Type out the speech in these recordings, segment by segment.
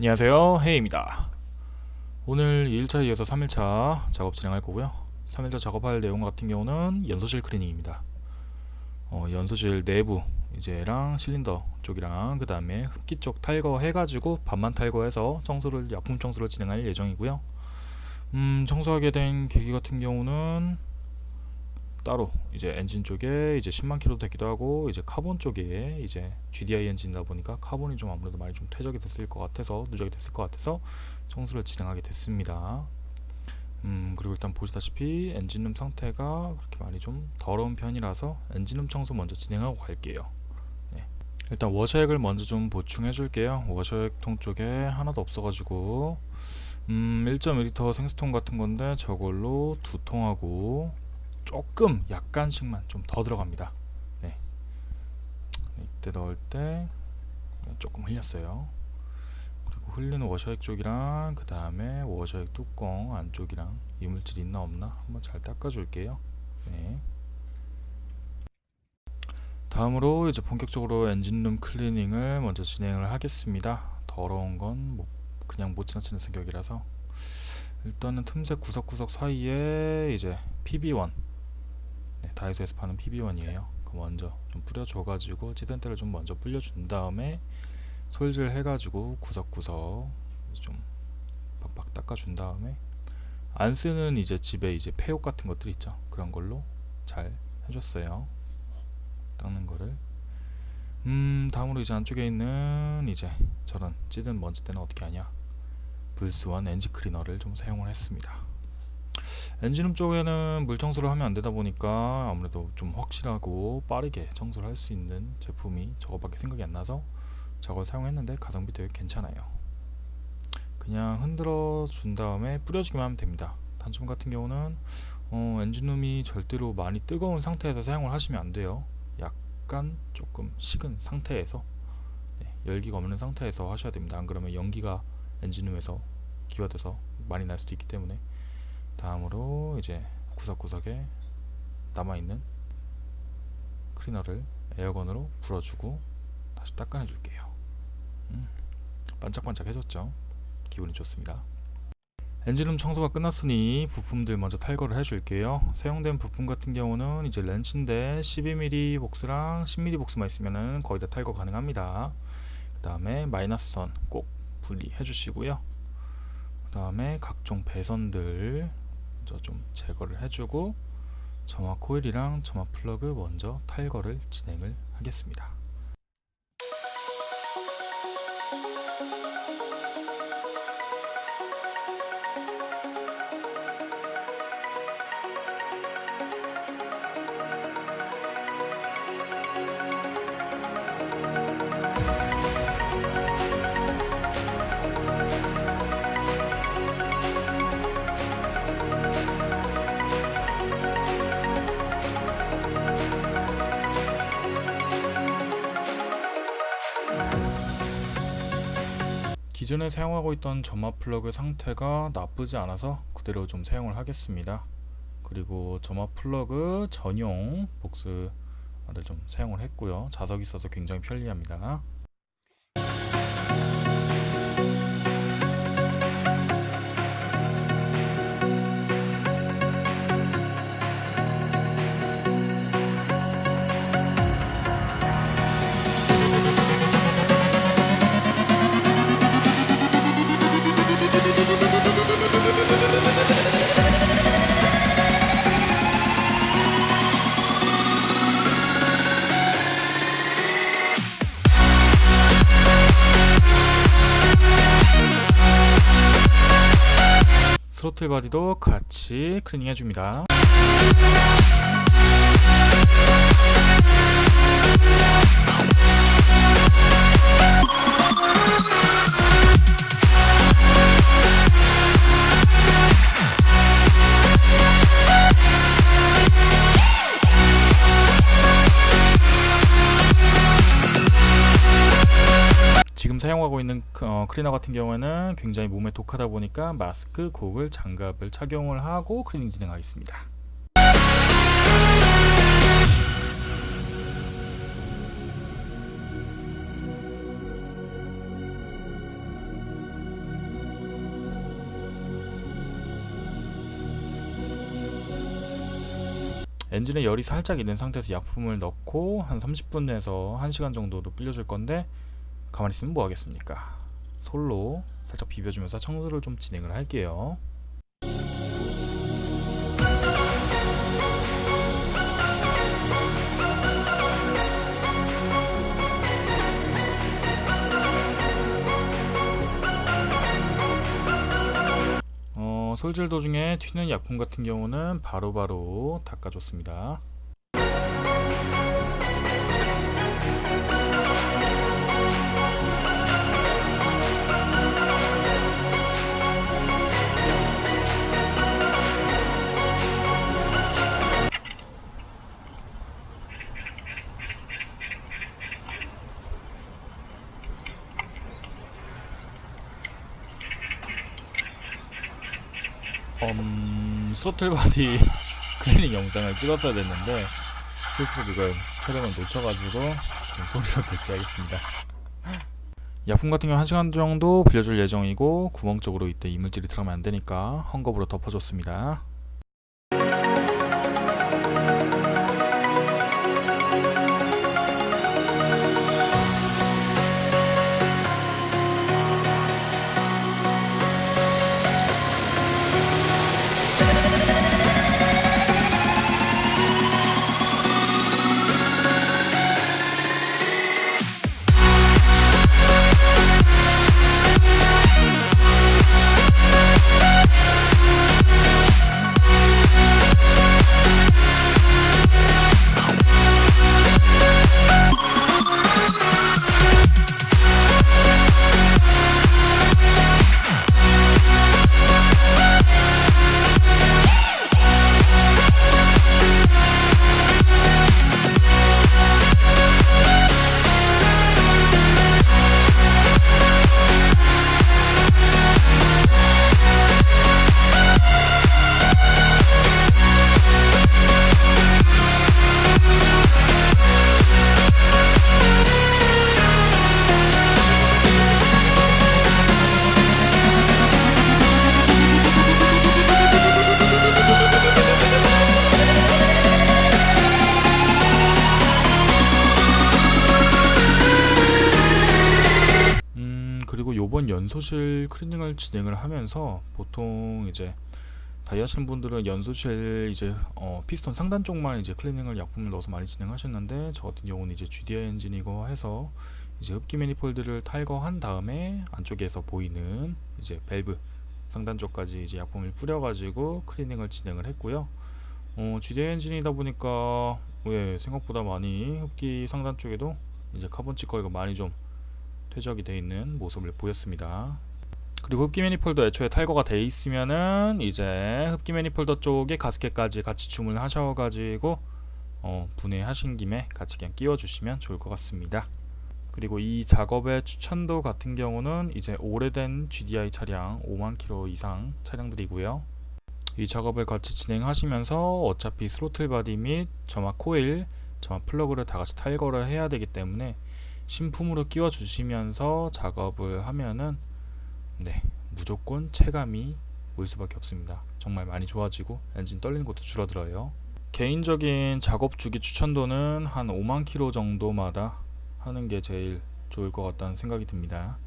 안녕하세요. 헤이입니다. 오늘 2일차 이어서 3일차 작업 진행할 거고요. 3일차 작업할 내용 같은 경우는 연소실 클리닝입니다. 어, 연소실 내부 이제랑 실린더 쪽이랑 그 다음에 흡기 쪽 탈거 해가지고 반만 탈거해서 청소를 약품 청소를 진행할 예정이고요. 음, 청소하게 된 계기 같은 경우는 따로 이제 엔진 쪽에 이제 10만 킬로 되기도 하고 이제 카본 쪽에 이제 GDI 엔진이다 보니까 카본이 좀 아무래도 많이 좀 퇴적이 됐을 것 같아서 누적이 됐을 것 같아서 청소를 진행하게 됐습니다. 음 그리고 일단 보시다시피 엔진룸 상태가 그렇게 많이 좀 더러운 편이라서 엔진룸 청소 먼저 진행하고 갈게요. 네. 일단 워셔액을 먼저 좀 보충해 줄게요. 워셔액 통 쪽에 하나도 없어가지고 음 1.1리터 생수통 같은 건데 저걸로 두 통하고 조금 약간씩만 좀 더 들어갑니다. 네. 이때 넣을 때 조금 흘렸어요. 그리고 흘리는 워셔액 쪽이랑 그 다음에 워셔액 뚜껑 안쪽이랑 이물질 있나 없나 한번 잘 닦아줄게요. 네. 다음으로 이제 본격적으로 엔진룸 클리닝을 먼저 진행을 하겠습니다. 더러운 건 뭐 그냥 못 지나치는 성격이라서 일단은 틈새 구석구석 사이에 이제 PB1 네, 다이소에서 파는 PB1이에요. 그 먼저 좀 뿌려줘가지고 찌든 때를 좀 먼저 불려준 다음에 솔질 해가지고 구석구석 좀 빡빡 닦아준 다음에 안 쓰는 이제 집에 이제 폐욕 같은 것들 있죠. 그런 걸로 잘 해줬어요. 닦는 거를. 음 다음으로 이제 안쪽에 있는 이제 저런 찌든 먼지 때는 어떻게 하냐? 불스원 엔진 클리너를 좀 사용을 했습니다. 엔진룸 쪽에는 물 청소를 하면 안 되다 보니까 아무래도 좀 확실하고 빠르게 청소를 할 수 있는 제품이 저거밖에 생각이 안 나서 저걸 사용했는데 가성비 되게 괜찮아요. 그냥 흔들어 준 다음에 뿌려주기만 하면 됩니다. 단점 같은 경우는 어, 엔진룸이 절대로 많이 뜨거운 상태에서 사용을 하시면 안 돼요. 약간 조금 식은 상태에서 네, 열기가 없는 상태에서 하셔야 됩니다. 안 그러면 연기가 엔진룸에서 기화돼서 많이 날 수도 있기 때문에 다음으로 이제 구석구석에 남아있는 클리너를 에어건으로 불어주고 다시 닦아내 줄게요. 음, 반짝반짝 해줬죠? 기분이 좋습니다. 엔진룸 청소가 끝났으니 부품들 먼저 탈거를 해줄게요. 사용된 부품 같은 경우는 이제 렌치인데 12mm 복스랑 10mm 복스만 있으면 거의 다 탈거 가능합니다. 그 다음에 마이너스 선꼭 분리해 주시고요. 그 다음에 각종 배선들 먼저 좀 제거를 해주고 점화 코일이랑 점화 플러그 먼저 탈거를 진행을 하겠습니다. 기존에 사용하고 있던 점화 플러그 상태가 나쁘지 않아서 그대로 좀 사용을 하겠습니다. 그리고 점화 플러그 전용 복스를 좀 사용을 했고요. 자석이 있어서 굉장히 편리합니다. 스로틀 바디도 같이 클리닝 해줍니다. 사용하고 있는 그, 어, 클리너 같은 경우에는 굉장히 몸에 독하다 보니까 마스크, 고글, 장갑을 착용을 하고 클리닝 진행하겠습니다. 엔진에 열이 살짝 있는 상태에서 약품을 넣고 한 30분에서 1시간 정도도 불려줄 건데 가만히 있으면 뭐 하겠습니까? 솔로 살짝 비벼주면서 청소를 좀 진행을 할게요. 어, 솔질 도중에 튀는 약품 같은 경우는 바로바로 닦아줬습니다. 음, 스로틀 바디 클리닝 영상을 찍었어야 됐는데 실수로 그걸 촬영을 놓쳐가지고 지금 소리로 대체하겠습니다. 약품 같은 경우 1시간 정도 빌려줄 예정이고 구멍 쪽으로 이때 이물질이 들어가면 안 되니까 헝겊으로 덮어줬습니다. 요번 연소실 클리닝을 진행을 하면서 보통 이제 다이 하시는 분들은 연소실 이제 어, 피스톤 상단 쪽만 이제 클리닝을 약품을 넣어서 많이 진행하셨는데 저 같은 경우는 이제 GDI 엔진이고 해서 이제 흡기 매니폴드를 탈거한 다음에 안쪽에서 보이는 이제 밸브 상단 쪽까지 이제 약품을 뿌려가지고 클리닝을 진행을 했고요. 어, GDI 엔진이다 보니까 왜 생각보다 많이 흡기 상단 쪽에도 이제 카본 찌꺼기가 많이 좀 퇴적이 되어 있는 모습을 보였습니다. 그리고 흡기 매니폴더 애초에 탈거가 돼 있으면은 이제 흡기 매니폴더 쪽에 가스켓까지 같이 주문하셔가지고 어, 분해하신 김에 같이 그냥 끼워주시면 좋을 것 같습니다. 그리고 이 작업의 추천도 같은 경우는 이제 오래된 GDI 차량 5만 킬로 이상 차량들이고요. 이 작업을 같이 진행하시면서 어차피 스로틀 바디 및 점막 코일, 점막 플러그를 다 같이 탈거를 해야 되기 때문에 신품으로 끼워 주시면서 작업을 하면은 네 무조건 체감이 올 수밖에 없습니다. 정말 많이 좋아지고 엔진 떨리는 것도 줄어들어요. 개인적인 작업 주기 추천도는 한 5만 킬로 정도마다 하는 게 제일 좋을 것 같다는 생각이 듭니다.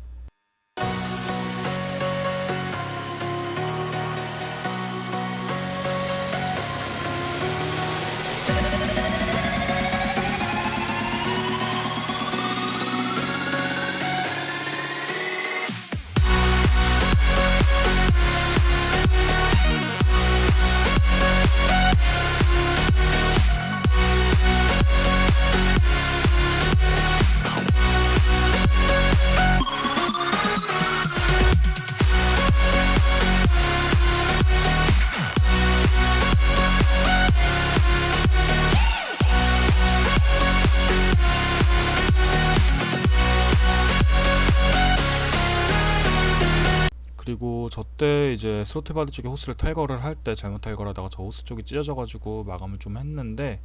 저때 이제 스로틀 바디 쪽에 호스를 탈거를 할 때 잘못 탈거하다가 저 호스 쪽이 찢어져 가지고 마감을 좀 했는데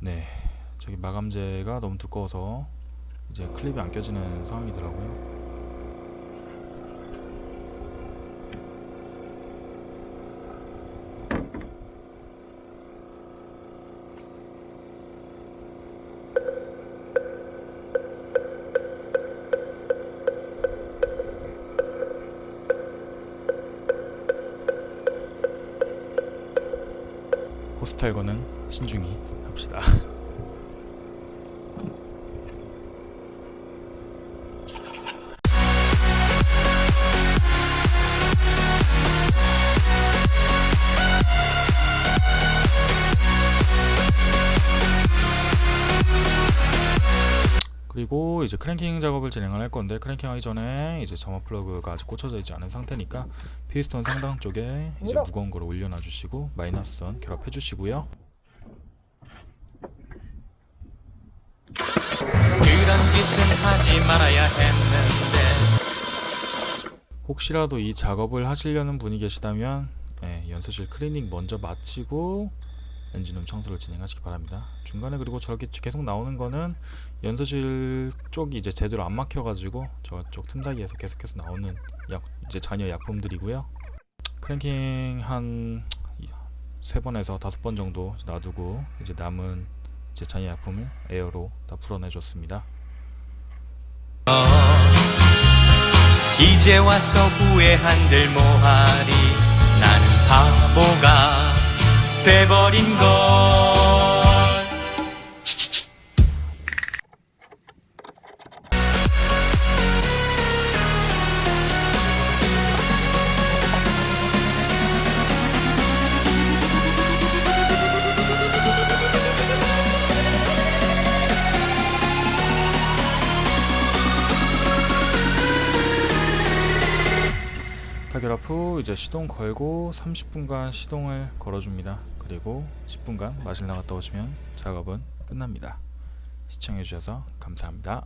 네 저기 마감재가 너무 두꺼워서 이제 클립이 안 껴지는 상황이더라고요. 스타일 거는 신중히 합시다. 그리고 이제 크랭킹 작업을 진행을 할 건데 크랭킹 하기 전에 이제 점화 플러그가 아직 꽂혀져 있지 않은 상태니까 피스톤 상단 쪽에 이제 무거운 거를 올려놔 주시고 마이너스 선 결합해 주시고요. 혹시라도 이 작업을 하시려는 분이 계시다면 예, 연소실 클리닝 먼저 마치고 엔진룸 청소를 진행하시기 바랍니다. 중간에 그리고 저렇게 계속 나오는 거는 연소실 쪽이 이제 제대로 안 막혀가지고 저쪽 틈 사이에서 계속해서 나오는 약 이제 잔여 약품들이고요. 크랭킹 한 세 번에서 다섯 번 정도 놔두고 이제 남은 이제 잔여 약품을 에어로 다 불어내줬습니다. 이제 와서 후회한들 뭐하리 나는 바보가 돼버린 걸 타결합 후 이제 시동 걸고 30분간 시동을 걸어줍니다. 그리고 10분간 마실 나갔다 오시면 작업은 끝납니다. 시청해주셔서 감사합니다.